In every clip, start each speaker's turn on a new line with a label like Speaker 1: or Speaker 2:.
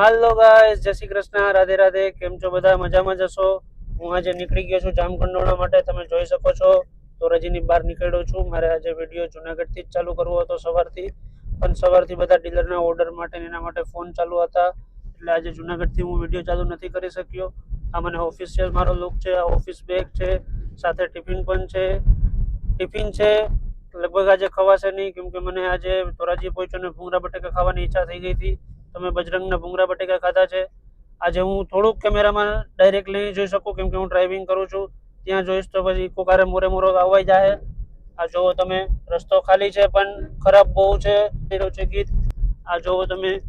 Speaker 1: હાલો guys, જય શ્રી કૃષ્ણ, રાધે રાધે, કેમ છો બધા? મજામાં જશો હું આજે નીકળી ગયો છું જામકંડોળા માટે, તમે જોઈ શકો છો. ધોરાજીની બહાર નીકળ્યો છું. મારે આજે વીડિયો જુનાગઢથી જ ચાલુ કરવો હતો સવારથી. પણ સવારથી બધા ડીલરના ઓર્ડર માટે એના માટે ફોન ચાલુ હતા. એટલે આજે જુનાગઢથી હું વીડિયો ચાલુ નથી કરી શક્યો. આ મને ઓફિશિયલ મારો લુક છે, આ ઓફિસ બેગ છે, સાથે ટિફિન પણ છે. ટિફિન છે, લગભગ આજે ખવાશે નહીં કેમકે મને આજે ધોરાજી પહોંચ્યો ને ભૂંગરા બટેકા ખાવાની ઈચ્છા થઈ ગઈ હતી. તમે બજરંગના ભૂંગળા બટેકા ખાધા છે. આજે હું થોડુંક કેમેરામાં ડાયરેક્ટ નહીં જોઈ શકું કેમ કે હું ડ્રાઇવિંગ કરું છું. ત્યાં જોઈશ તો પછી કોકારે મોરે મોરો આવવાઈ જાય આ જોવો તમે, રસ્તો ખાલી છે પણ ખરાબ બહુ છે. છે ગીત. આ જોવો તમે,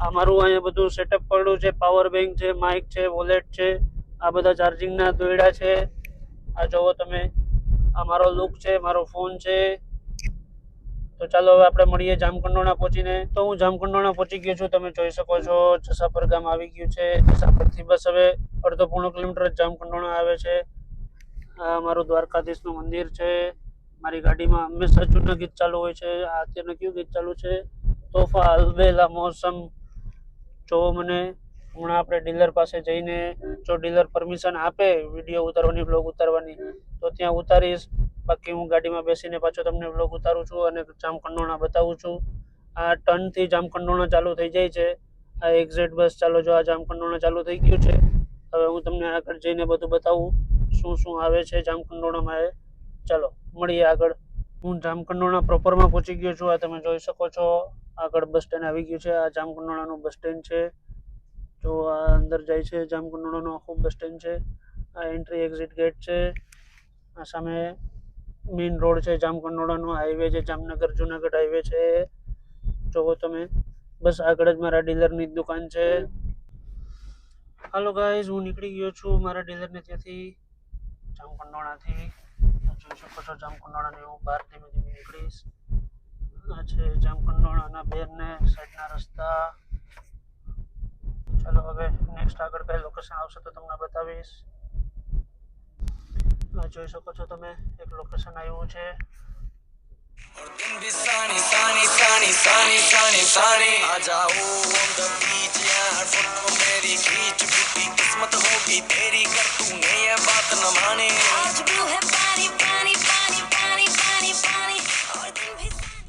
Speaker 1: આ મારું અહીંયા બધું સેટઅપ પડ્યું છે. પાવર બેંક છે માઇક છે વોલેટ છે. આ બધા ચાર્જિંગના દોયડા છે. આ જોવો તમે, આ મારો લુક છે, મારો ફોન છે. તો ચાલો હવે આપણે મળીએ જામકંડોણા પહોંચીને. તો હું જામકંડોણા પહોંચી ગયો છું, તમે જોઈ શકો છો જસાપર ગામ આવી ગયું છે. જસાપરથી બસ હવે અડધો પોણો કિલોમીટર જામકંડોણા આવે છે. આ મારું દ્વારકાધીશનું મંદિર છે. મારી ગાડીમાં હંમેશા જૂના ગીત ચાલુ હોય છે. આ અત્યારનું કયું ગીત ચાલુ છે? તોફા અલબેલા મોસમ. જો મને હમણાં આપણે ડીલર પાસે જઈને જો ડીલર પરમિશન આપે વીડિયો ઉતારવાની બ્લોગ ઉતારવાની, તો ત્યાં ઉતારીશ. બાકી હું ગાડીમાં બેસીને પાછો તમને બ્લોગ ઉતારું છું અને જામકંડોણા બતાવું છું. આ ટર્નથી જામકંડોણા ચાલુ થઈ જાય છે. આ એક્ઝેટ બસ ચાલો જો આ જામકંડોણા ચાલુ થઈ ગયું છે. હવે હું તમને આગળ જઈને બધું બતાવું શું શું આવે છે જામકંડોણામાં એ. ચાલો, મળીએ આગળ. હું જામકંડોણા પ્રોપરમાં પહોંચી ગયો છું. આ તમે જોઈ શકો છો. આગળ બસ સ્ટેન્ડ આવી ગયું છે. આ જામકંડોણાનું બસ સ્ટેન્ડ છે. જો આ અંદર જાય છે જામકંડોણાનું આખું બસ સ્ટેન્ડ છે. આ એન્ટ્રી એક્ઝિટ ગેટ છે. આ સામે મેઇન રોડ છે જામકંડોળાનો હાઈવે છે, જામનગર, જુનાગઢ હાઈવે છે. જોવો તમે. બસ આગળ જ મારા ડીલરની દુકાન છે. હાલો ગાઈઝ હું નીકળી ગયો છું મારા ડીલરને ત્યાંથી જામકંડોળાથી જોઈ શકો છો જામકંડોળાને હું બહાર ધીમે ધીમે નીકળીશ. આ છે જામકંડોળાના બેરને સાઈડના રસ્તા. ચાલો હવે નેક્સ્ટ આગળ કઈ લોકેશન આવશે તો તમને બતાવીશ. તમે જોઈ શકો છો તમે એક લોકેશન આવ્યું છે.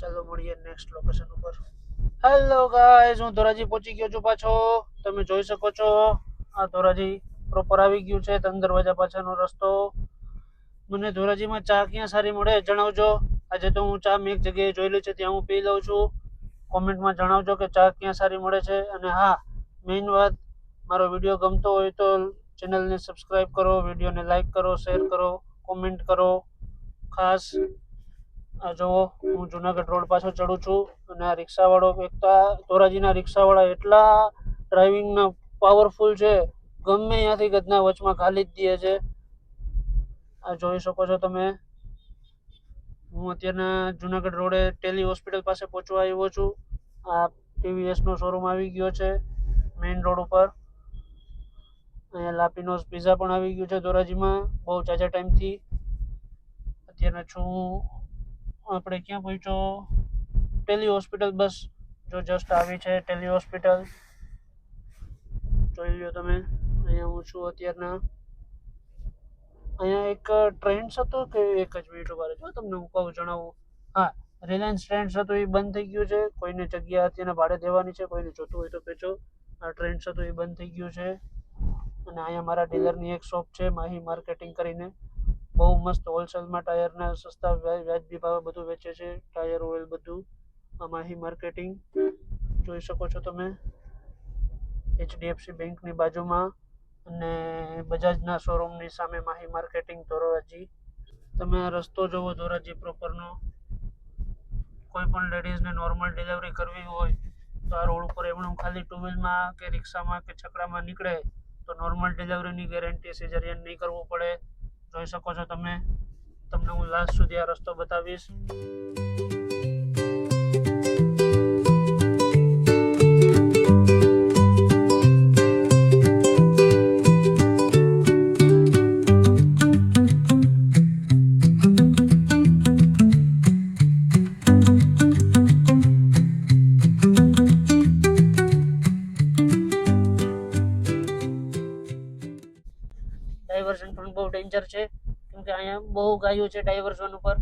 Speaker 1: ચાલો મળીએ નેક્સ્ટ લોકેશન ઉપર. હેલો ગાઈઝ હું ધોરાજી પહોંચી ગયો છું પાછો. તમે જોઈ શકો છો આ ધોરાજી પ્રોપર આવી ગયું છે તંદર દરવાજા પાછળનો રસ્તો. મને ધોરાજીમાં ચા ક્યાં સારી મળે જણાવજો. આજે તો હું ચા મેં એક જગ્યાએ જોયેલી છે, ત્યાં હું પી લઉં છું. કોમેન્ટમાં જણાવજો કે ચા ક્યાં સારી મળે છે. અને હા મેઇન વાત, મારો વીડિયો ગમતો હોય તો ચેનલને સબસ્ક્રાઈબ કરો, વિડીયોને લાઈક કરો શેર કરો કોમેન્ટ કરો. ખાસ, આ જુઓ, હું જુનાગઢ રોડ પાછો ચડું છું અને આ રિક્ષાવાળો એક તો આ ધોરાજીના રિક્ષાવાળા એટલા ડ્રાઇવિંગના પાવરફુલ છે. ગમે ત્યાંથી ગદના વચમાં ખાલી જ દે છે. આ જોઈ શકો છો તમે. હું અત્યારના જુનાગઢ રોડે ટેલી હોસ્પિટલ પાસે પહોંચવા આવ્યો છું. આ ટીવીએસનો શોરૂમ આવી ગયો છે મેઇન રોડ ઉપર. અહીંયા લાપીનોસ પિઝા પણ આવી ગયું છે ધોરાજીમાં, બહુ જાજા ટાઈમથી. અત્યારના છું આપણે ક્યાં પહોંચ્યો? ટેલી હોસ્પિટલ બસ, જો જસ્ટ આવી છે ટેલી હોસ્પિટલ. જોઈ લ્યો તમે. અહીંયા હું છું અત્યારના. અહીંયા એક ટ્રેન્ડ્સ હતો કે એક જ મિનિટ ઊભા રહેજો તમને હું કહું જણાવું? હા રિલાયન્સ ટ્રેન્ડ્સ હતું એ બંધ થઈ ગયું છે. કોઈને જગ્યા અત્યારે ભાડે દેવાની છે, કોઈને જોતું હોય તો કહેજો આ ટ્રેન્ડ્સ હતું એ બંધ થઈ ગયું છે. અને અહીંયા મારા ડીલરની એક શોપ છે, માહી માર્કેટિંગ કરીને. બહુ મસ્ત હોલસેલમાં ટાયરના સસ્તા વ્યા- વ્યાજબી ભાવે, બધું વેચે છે. ટાયર ઓઇલ બધું, આ માહી માર્કેટિંગ. જોઈ શકો છો તમે. એચડીએફસી બેંકની બાજુમાં અને બજાજના શોરૂમની સામે માહી માર્કેટિંગ ધોરાજી. તમે આ રસ્તો જોવો ધોરાજી પ્રોપરનો કોઈ પણ લેડીઝને નોર્મલ ડિલિવરી કરવી હોય તો આ રોડ ઉપર એમણે ખાલી ટુ વ્હીલમાં કે રિક્ષામાં કે છકડામાં નીકળે તો નોર્મલ ડિલિવરીની ગેરંટી સિઝરિયન નહીં કરવું પડે. જોઈ શકો છો તમે. તમને હું લાસ્ટ સુધી આ રસ્તો બતાવીશ. ડાયવર્ઝન પણ બહુ ડેન્જર છે. કેમ કે અહીંયા બહુ ગાયો છે ડાયવર્ઝન ઉપર.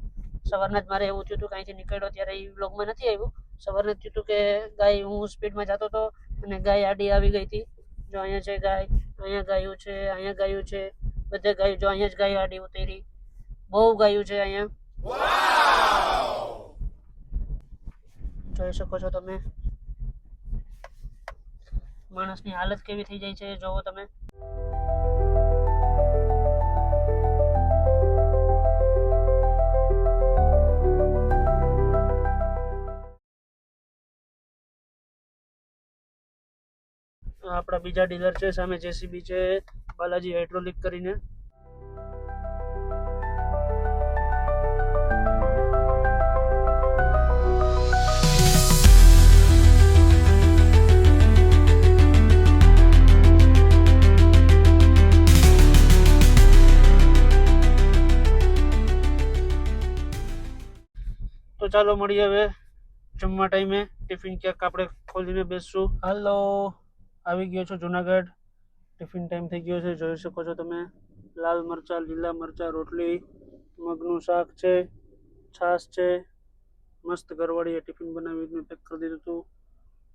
Speaker 1: સવારના જ મારે એવું થયું હતું કાંઈથી નીકળ્યો ત્યારે એ બ્લોગમાં નથી આવ્યું. સવારને થયું હતું કે ગાય હું સ્પીડમાં જતો હતો અને ગાય આડી આવી ગઈ હતી. જો અહીંયા છે ગાય અહીંયા ગાયું છે અહીંયા ગાયું છે. બધે ગાયું જો અહીંયા જ ગાય આડી ઉતરી. બહુ ગાયું છે અહીંયા. જોઈ શકો છો તમે. માણસની હાલત કેવી થઈ જાય છે જોવો તમે. આપણા બીજા ડીલર છે, સામે જેસીબી છે, બાલાજી હાઇડ્રોલિક કરીને. તો ચાલો મળીએ હવે જમવા ટાઈમે ટિફિન ક્યાંક આપણે ખોલીને બેસશું. હાલો આવી ગયો છો જુનાગઢ. ટિફિન ટાઈમ થઈ ગયો છે. જોઈ શકો છો તમે. લાલ મરચાં, લીલા મરચાં, રોટલી, મગનું શાક છે, છાશ છે. મસ્ત ઘરવાળીએ ટિફિન બનાવીને પેક કરી દીધું હતું.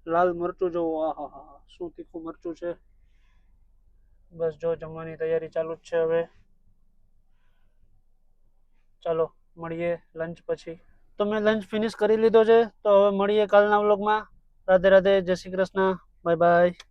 Speaker 1: લાલ મરચું જોવો. આહા હા શું તીખું મરચું છે? બસ જો, જમવાની તૈયારી ચાલુ જ છે હવે. ચાલો, મળીએ લંચ પછી. તો મેં લંચ ફિનિશ કરી લીધો છે. તો હવે મળીએ કાલના વ્લોગમાં રાધે રાધે. જય શ્રી કૃષ્ણ. Bye bye